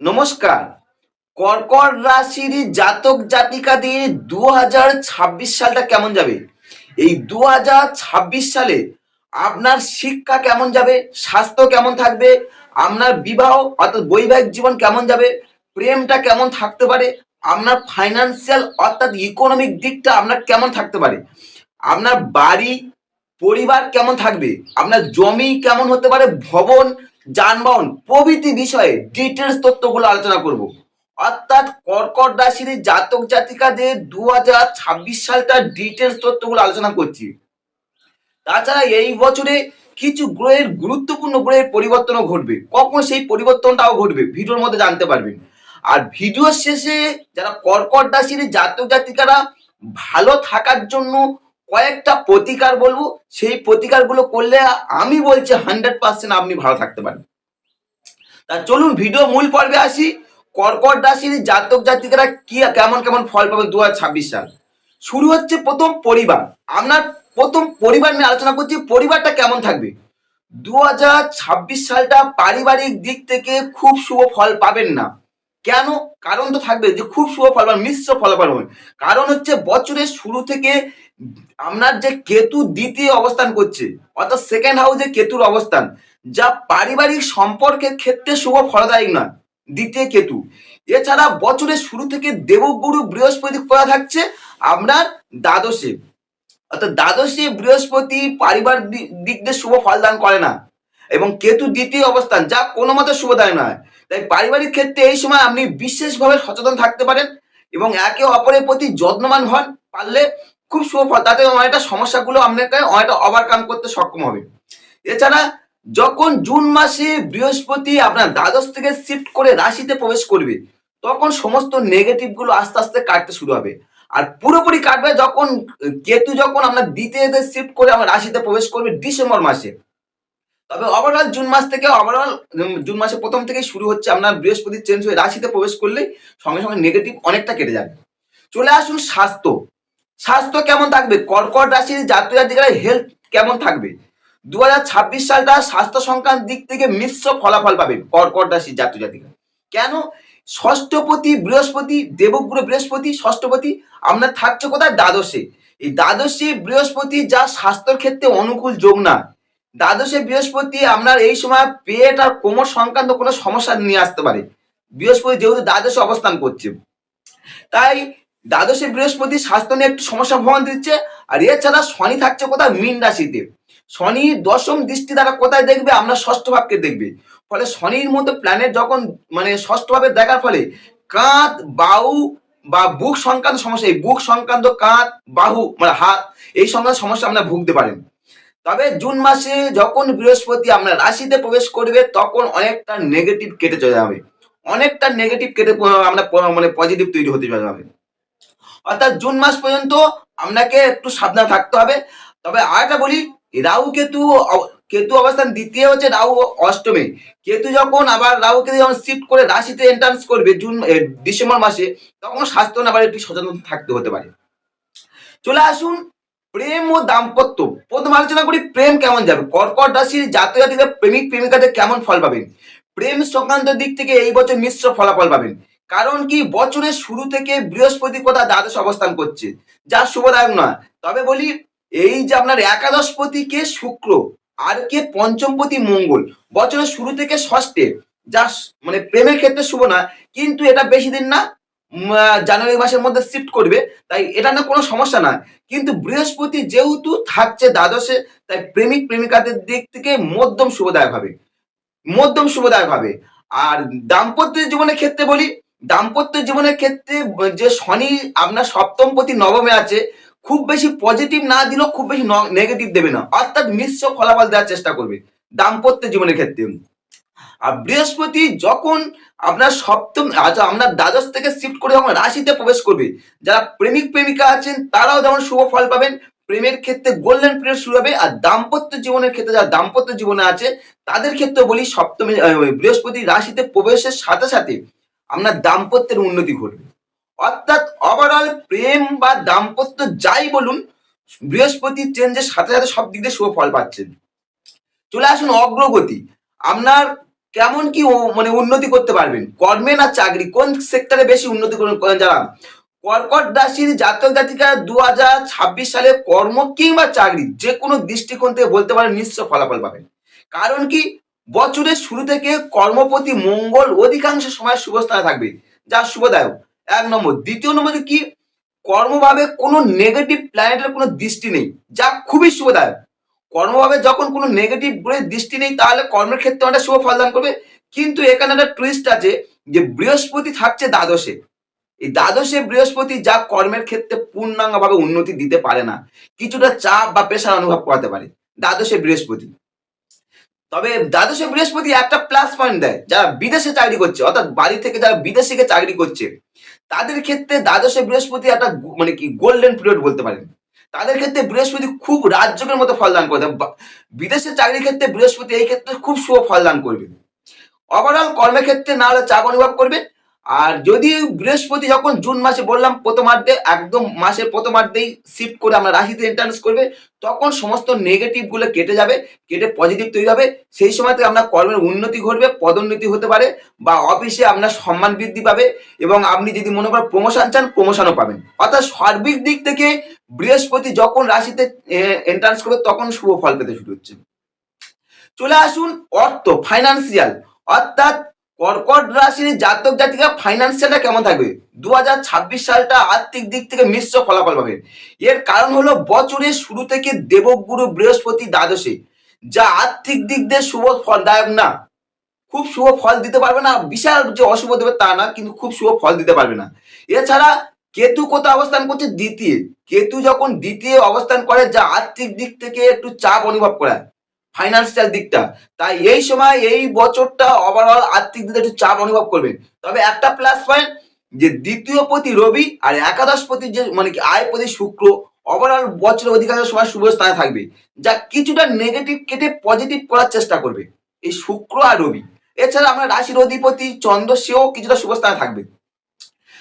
নমস্কার। কর্কট রাশির জাতক জাতিকাদের দু হাজার ছাব্বিশ সালটা কেমন যাবে? এই দু হাজার ছাব্বিশ সালে আপনার শিক্ষা কেমন যাবে? স্বাস্থ্য কেমন থাকবে? আপনার বিবাহ অর্থাৎ বৈবাহিক জীবন কেমন যাবে? প্রেমটা কেমন থাকতে পারে? আপনার ফাইন্যান্সিয়াল অর্থাৎ ইকোনমিক দিকটা আপনার কেমন থাকতে পারে? আপনার বাড়ি, পরিবার কেমন থাকবে? আপনার জমি কেমন হতে পারে? ভবন যানবাহন, প্রভৃতি বিষয়ে ডিটেলস তথ্যগুলো আলোচনা করব। অর্থাৎ কর্কট রাশির জাতক জাতিকাদের দু হাজার ছাব্বিশ সালটার ডিটেলস তথ্যগুলো আলোচনা করছি। তাছাড়া এই বছরে কিছু গ্রহের গুরুত্বপূর্ণ গ্রহের পরিবর্তনও ঘটবে। কখন সেই পরিবর্তনটাও ঘটবে, ভিডিওর মধ্যে জানতে পারবেন। আর ভিডিওর শেষে যারা কর্কট রাশির জাতক জাতিকারা ভালো থাকার জন্য কয়েকটা প্রতিকার বলব, সেই প্রতিকারগুলো করলে আমি বলছি হান্ড্রেড পার্সেন্ট আপনি ভালো থাকতে পারেন। তা চলুন ভিডিও মূল পর্বে আসি। কর্কট রাশির জাতক জাতিকারা কি, কেমন কেমন ফল পাবে দু সাল? শুরু হচ্ছে প্রথম পরিবার। আপনার প্রথম পরিবার নিয়ে আলোচনা করছি, পরিবারটা কেমন থাকবে? দু হাজার ছাব্বিশ সালটা পারিবারিক দিক থেকে খুব শুভ ফল পাবেন না। কেন? কারণ তো থাকবে যে খুব শুভ ফল পাবেন মিশ্র ফল পাবেন কারণ হচ্ছে বছরের শুরু থেকে আপনার যে কেতু দ্বিতীয় অবস্থান করছে, অর্থাৎ সেকেন্ড হাউসে কেতুর অবস্থান, যা পারিবারিক সম্পর্কের ক্ষেত্রে শুভ ফলদায়ক নয়, দ্বিতীয় কেতু। এছাড়া বছরের শুরু থেকে দেবগুরু বৃহস্পতি কোথা থাকছে আপনার দ্বাদশে। অর্থাৎ দ্বাদশে বৃহস্পতি পারিবার দিক দিয়ে শুভ ফলদান করে না, এবং কেতু দ্বিতীয় অবস্থান, যা কোনো মতে শুভদায় নয়। তাই পারিবারিক ক্ষেত্রে এই সময় আপনি বিশেষভাবে সচেতন থাকতে পারেন, এবং একে অপরের প্রতি যত্নবান হন, পারলে খুব শুভ ফল। তাতে অনেকটা সমস্যাগুলো আপনাকে অনেকটা ওভারকাম করতে সক্ষম হবে। এছাড়া যখন জুন মাসে বৃহস্পতি আপনার দ্বাদশ থেকে শিফট করে রাশিতে প্রবেশ করবে, তখন সমস্ত নেগেটিভগুলো আস্তে আস্তে কাটতে শুরু হবে। আর পুরোপুরি কাটবে যখন কেতু যখন আপনার দ্বিতীয়তে শিফট করে আমার রাশিতে প্রবেশ করবে ডিসেম্বর মাসে। তবে ওভারঅল জুন মাস থেকে ওভারঅল জুন মাসে প্রথম থেকেই শুরু হচ্ছে আপনার বৃহস্পতি চেঞ্জ হয়ে রাশিতে প্রবেশ করলেই সঙ্গে সঙ্গে নেগেটিভ অনেকটা কেটে যাবে। চলে আসুন স্বাস্থ্য। স্বাস্থ্য কেমন থাকবে? কর্কট রাশির জাতীয় জাতিকারা হেলথ কেমন থাকবে? দু হাজার ছাব্বিশ সালটা স্বাস্থ্য সংক্রান্ত দিক থেকে মিশ্র ফলাফল পাবে কর্কট রাশির জাতীয় জাতিকা। কেন? ষষ্ঠপতি, বৃহস্পতি দেবগুরু বৃহস্পতি, ষষ্ঠপতি আপনার থাকছে কোথায়? দ্বাদশে। এই দ্বাদশে বৃহস্পতি যা স্বাস্থ্যের ক্ষেত্রে অনুকূল যোগ না। দ্বাদশে বৃহস্পতি আপনার এই সময় পেট আর কোমর সংক্রান্ত কোনো সমস্যা নিয়ে আসতে পারে। বৃহস্পতি যেহেতু দ্বাদশে অবস্থান করছে। তাই দ্বাদশে বৃহস্পতি স্বাস্থ্য নিয়ে একটু সমস্যা ভ্রমণ দিচ্ছে, আর এছাড়া শনি থাকছে কোথায়? মীন রাশিতে। শনি দশম দৃষ্টি দ্বারা কোথায় দেখবে? আমরা ষষ্ঠ ভাবকে দেখবে। ফলে শনির মতো প্ল্যানেট যখন মানে ষষ্ঠ ভাবে দেখার ফলে কাঁধ, বাহু বা বুক সংক্রান্ত সমস্যা, এই বুক সংক্রান্ত কাঁধ, বাহু মানে হাত, এই সংক্রান্ত সমস্যা আপনারা ভুগতে পারেন তবে জুন মাসে যখন বৃহস্পতি আপনার রাশিতে প্রবেশ করবে, তখন অনেকটা নেগেটিভ কেটে চলে যাবে। অনেকটা নেগেটিভ কেটে আমরা মানে পজিটিভ তৈরি হতে যাবে। অর্থাৎ জুন মাস পর্যন্ত আপনাকে একটু সাবধান থাকতে হবে। তবে আরেকটা বলি, রাহু কেতু কেতু অবস্থান দ্বিতীয় হচ্ছে রাহু অষ্টমে। কেতু যখন আবার রাহু কেতু যখন শিফট করে রাশিতে এন্ট্রান্স করবে জুন ডিসেম্বর মাসে, তখন স্বাস্থ্য আবার একটু সচেতন থাকতে হতে পারে। চলে আসুন প্রেম ও দাম্পত্য। প্রথম আলোচনা করি প্রেম কেমন যাবে? কর্কট রাশির জাতক জাতিকা প্রেমিক, প্রেমিকাদের কেমন ফল পাবেন? প্রেম সংক্রান্ত দিক থেকে এই বছর মিশ্র ফলাফল পাবেন। কারণ কি, বছরের শুরু থেকে বৃহস্পতি কোথা দ্বাদশ অবস্থান করছে, যা শুভদায়ক নয়। তবে বলি, এই যে আপনার একাদশপতি কে শুক্র আর কে পঞ্চমপতি মঙ্গল, বছরের শুরু থেকে ষষ্ঠে, যা মানে প্রেমের ক্ষেত্রে শুভ না কিন্তু এটা বেশি দিন না জানুয়ারি মাসের মধ্যে শিফট করবে, তাই এটা না কোনো সমস্যা না কিন্তু বৃহস্পতি যেহেতু থাকছে দ্বাদশে, তাই প্রেমিক প্রেমিকাদের দিক থেকে মধ্যম শুভদায়ক হবে, মধ্যম শুভদায়ক হবে। আর দাম্পত্য জীবনের ক্ষেত্রে বলি দাম্পত্য জীবনের ক্ষেত্রে, যে শনি আপনার সপ্তম প্রতি নবমে আছে, খুব বেশি পজিটিভ না দিলেও খুব বেশি নেগেটিভ দেবে না। অর্থাৎ মিশ্র ফলাফল দেওয়ার চেষ্টা করবে দাম্পত্য জীবনের ক্ষেত্রে। আর বৃহস্পতি যখন আপনার সপ্তম আচ্ছা আপনার দ্বাদশ থেকে শিফট করে যখন রাশিতে প্রবেশ করবে, যারা প্রেমিক প্রেমিকা আছেন, তারাও যেমন শুভ ফল পাবেন। প্রেমের ক্ষেত্রে গোল্ডেন পিরিয়ড শুরু হবে, আর দাম্পত্য জীবনের ক্ষেত্রে যারা দাম্পত্য জীবনে আছে, তাদের ক্ষেত্রে বলি সপ্তমী বৃহস্পতি রাশিতে প্রবেশের সাথে সাথে আপনার দাম্পত্যের উন্নতি ঘটবে। অর্থাৎ ওভারঅল প্রেম বা দাম্পত্য যাই বলুন, বৃহস্পতি চেঞ্জের সাথে সাথে সব দিক দিয়ে শুভ ফল পাচ্ছেন। চলে আসুন অগ্রগতি। আপনার কেমন কি মানে উন্নতি করতে পারবেন? কর্মে না চাকরি? কোন সেক্টরে বেশি উন্নতি করবেন? যারা কর্কট রাশির জাতক জাতিকা দু হাজার ছাব্বিশ সালে কর্ম কিংবা চাকরি যে কোনো দৃষ্টিকোণ থেকে বলতে পারেন মিশ্র ফলাফল পাবেন। কারণ কি? বছরের শুরু থেকে কর্মপতি মঙ্গল অধিকাংশ সময় শুভস্থানে থাকবে, যা শুভদায়ক। এক নম্বর। দ্বিতীয় নম্বরে কি? কর্মভাবে কোনো নেগেটিভ প্ল্যানেটের কোনো দৃষ্টি নেই, যা খুবই শুভদায়ক। কর্মভাবে যখন কোনো নেগেটিভ গ্রহের দৃষ্টি নেই, তাহলে কর্মের ক্ষেত্রে অনেকটা শুভ ফলদান করবে। কিন্তু এখানে একটা টুইস্ট আছে যে, বৃহস্পতি থাকছে দ্বাদশে। এই দ্বাদশে বৃহস্পতি যা কর্মের ক্ষেত্রে পূর্ণাঙ্গভাবে উন্নতি দিতে পারে না, কিছুটা চাপ বা প্রেশার অনুভব করাতে পারে। দ্বাদশে বৃহস্পতি। তবে দ্বাদশে বৃহস্পতি একটা প্লাস পয়েন্ট দেয়, যারা বিদেশে চাকরি করছে, অর্থাৎ বাড়ি থেকে যারা বিদেশে গিয়ে চাকরি করছে, তাদের ক্ষেত্রে দ্বাদশে বৃহস্পতি একটা মানে কি গোল্ডেন পিরিয়ড বলতে পারেন তাদের ক্ষেত্রে বৃহস্পতি খুব রাজ্যকের মতো ফলদান করে দেয়। বা- বিদেশে চাকরির ক্ষেত্রে বৃহস্পতি এই ক্ষেত্রে খুব শুভ ফলদান করবে ওভারঅল কর্মের ক্ষেত্রে না হলে চাপ অনুভব করবে আর যদি বৃহস্পতি যখন জুন মাসে বললাম প্রথমার্ধে একদম মাসের প্রথমার্ধেই শিফট করে আমরা রাশিতে এন্ট্রান্স করবে, তখন সমস্ত নেগেটিভগুলো কেটে যাবে, কেটে পজিটিভ তৈরি হবে। সেই সময় থেকে আপনার কর্মের উন্নতি ঘটবে, পদোন্নতি হতে পারে বা অফিসে আপনার সম্মান বৃদ্ধি পাবে এবং আপনি যদি মনে করেন প্রমোশন চান প্রমোশনও পাবেন। অর্থাৎ সার্বিক দিক থেকে বৃহস্পতি যখন রাশিতে এন্ট্রান্স করবে, তখন শুভ ফল পেতে শুরু হচ্ছে। চলে আসুন অর্থ ফাইন্যান্সিয়াল অর্থাৎ কর্কট রাশির জাতক জাতিকা ফাইন্যান্সিয়ালটা কেমন থাকবে? দু হাজার ছাব্বিশ সালটা আর্থিক দিক থেকে মিশ্র ফলাফল পাবেন এর কারণ হলো বছরের শুরু থেকে দেবগুরু বৃহস্পতি দ্বাদশে, যা আর্থিক দিক দিয়ে শুভ ফলদায়ক না। খুব শুভ ফল দিতে পারবে না, বিশাল যে অশুভ দেবে তা না, কিন্তু খুব শুভ ফল দিতে পারবে না। এছাড়া কেতু কোথাও অবস্থান করছে? দ্বিতীয়। কেতু যখন দ্বিতীয় অবস্থান করে, যা আর্থিক দিক থেকে একটু চাপ অনুভব করায়। ফাইন্যান্সিয়াল দিকটা। তাই এই সময় এই বছরটা ওভারঅল আর্থিক দিকে একটু চাপ অনুভব করবেন। তবে একটা প্লাস পয়েন্ট যে দ্বিতীয় প্রতি রবি আর একাদশ প্রতি যে মানে কি আয় প্রতি শুক্র ওভারঅল বছরের অধিকাংশ সময় শুভ স্থানে থাকবে। যা কিছুটা নেগেটিভ কেটে পজিটিভ করার চেষ্টা করবে। এই শুক্র আর রবি। এছাড়া আমরা রাশির অধিপতি, চন্দ্র, সেও কিছুটা শুভ স্থানে থাকবে।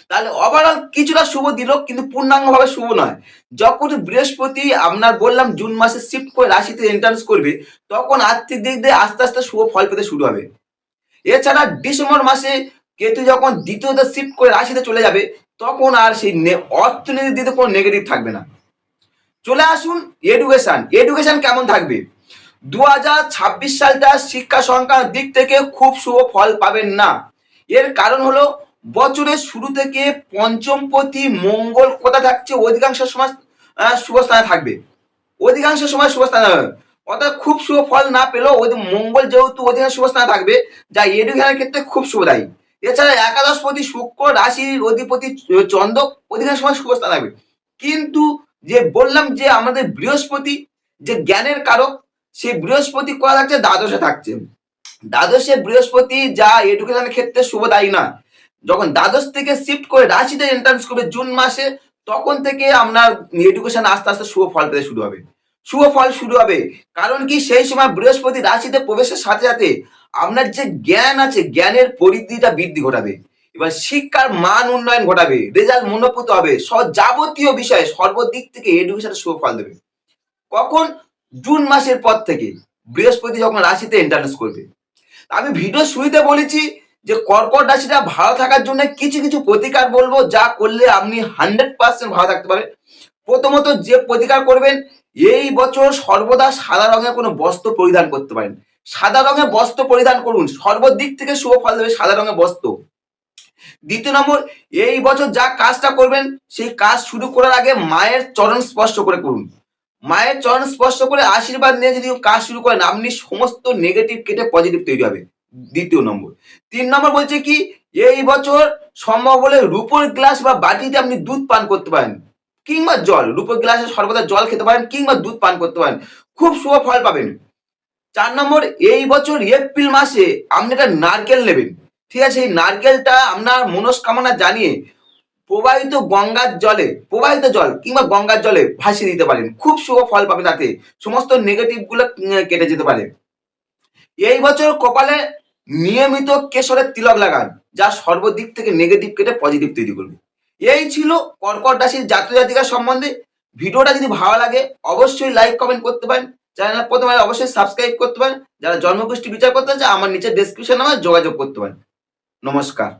তাহলে ওভারঅল কিছুটা শুভ দিল, কিন্তু পূর্ণাঙ্গভাবে শুভ নয়। যখন বৃহস্পতি, আপনার বললাম জুন মাসে শিফট করে রাশিতে এন্ট্রান্স করবে, তখন আর্থিক দিক দিয়ে আস্তে আস্তে শুভ ফল পেতে শুরু হবে। এছাড়া ডিসেম্বর মাসে কেতু যখন দ্বিতীয়ত শিফট করে রাশিতে চলে যাবে, তখন আর সেই অর্থনীতির দিকে কোনো নেগেটিভ থাকবে না। চলে আসুন এডুকেশন এডুকেশন কেমন থাকবে? দু সালটা শিক্ষা সংখ্যার দিক থেকে খুব শুভ ফল পাবেন না। এর কারণ হলো বছরের শুরু থেকে পঞ্চম প্রতি মঙ্গল কোথা থাকছে? অধিকাংশ সময় শুভ স্থানে থাকবে। অধিকাংশ সময় শুভ স্থানে। অর্থাৎ খুব শুভ ফল না পেলেও মঙ্গল যেহেতু অধিকাংশ শুভ স্থানে থাকবে, যা এডুকেশনের ক্ষেত্রে খুব শুভদায়ী। এছাড়া একাদশ প্রতি শুক্র রাশির অধিপতি চন্দ্র অধিকাংশ সময় শুভ স্থানে থাকবে। কিন্তু যে বললাম যে আমাদের বৃহস্পতি যে জ্ঞানের কারক, সেই বৃহস্পতি কোথা থাকছে? দ্বাদশে থাকছে। দ্বাদশে বৃহস্পতি যা এডুকেশনের ক্ষেত্রে শুভদায়ী না যখন দ্বাদশ থেকে শিফট করে রাশিতে এন্ট্রান্স করবে জুন মাসে, তখন থেকে আপনার এডুকেশন আস্তে আস্তে শুভ ফল পেতে শুরু হবে। শুভ ফল শুরু হবে। কারণ কি? সেই সময় বৃহস্পতি রাশিতে প্রবেশের সাথে সাথে আপনার যে জ্ঞান আছে, জ্ঞানের পরিধিটা বৃদ্ধি ঘটাবে। এবার শিক্ষার মান উন্নয়ন ঘটাবে রেজাল্ট মনোপুত হবে সব যাবতীয় বিষয়ে সর্বদিক থেকে এডুকেশন শুভ ফল দেবে। কখন? জুন মাসের পর থেকে বৃহস্পতি যখন রাশিতে এন্ট্রান্স করবে। আমি ভিডিও শুরুতে বলেছি যে কর্কট রাশিটা ভালো থাকার জন্য কিছু কিছু প্রতিকার বলব, যা করলে আপনি হান্ড্রেড পার্সেন্ট ভালো থাকতে পারে প্রথমত যে প্রতিকার করবেন, এই বছর সর্বদা সাদা রঙের কোনো বস্ত্র পরিধান করতে পারেন। সাদা রঙের বস্ত্র পরিধান করুন, সর্বদিক থেকে শুভ ফল দেবে সাদা রঙের বস্ত্র। দ্বিতীয় নম্বর, এই বছর যা কাজটা করবেন, সেই কাজ শুরু করার আগে মায়ের চরণ স্পর্শ করে করুন। মায়ের চরণ স্পর্শ করে আশীর্বাদ নিয়ে যদি কাজ শুরু করেন, আপনি সমস্ত নেগেটিভ কেটে পজিটিভ তৈরি হবে। দ্বিতীয় নম্বর। তিন নম্বর বলছে কি, এই বছর সম্ভব হলে রূপোর গ্লাস বা বাটিতে আপনি দুধ পান করতে পারেন, কিংবা জল, রূপোর গ্লাসে সর্বদা জল খেতে পারেন, কিংবা দুধ পান করতে পারেন, খুব শুভ ফল পাবেন। চার নম্বর, এই বছর এপ্রিল মাসে আপনি একটা নারকেল নেবেন। ঠিক আছে, এই নারকেলটা আপনার মনস্কামনা জানিয়ে প্রবাহিত গঙ্গার জলে, প্রবাহিত জল কিংবা গঙ্গার জলে ভাসিয়ে দিতে পারেন। খুব শুভ ফল পাবে তাতে। সমস্ত নেগেটিভগুলো কেটে যেতে পারে। এই বছর কপালে নিয়মিত কেশরের তিলক লাগান, যা সর্বদিক থেকে নেগেটিভ কেটে পজিটিভ তৈরি করবে। এই ছিল কর্কট রাশির জাতীয় জাতিকার সম্বন্ধে। ভিডিওটা যদি ভালো লাগে, অবশ্যই লাইক কমেন্ট করতে পারেন। চ্যানেল প্রথমে অবশ্যই সাবস্ক্রাইব করতে পারেন। যারা জন্মগোষ্ঠী বিচার করতে চান আমার নিচে ডেসক্রিপশন আমার যোগাযোগ করতে পারেন। নমস্কার।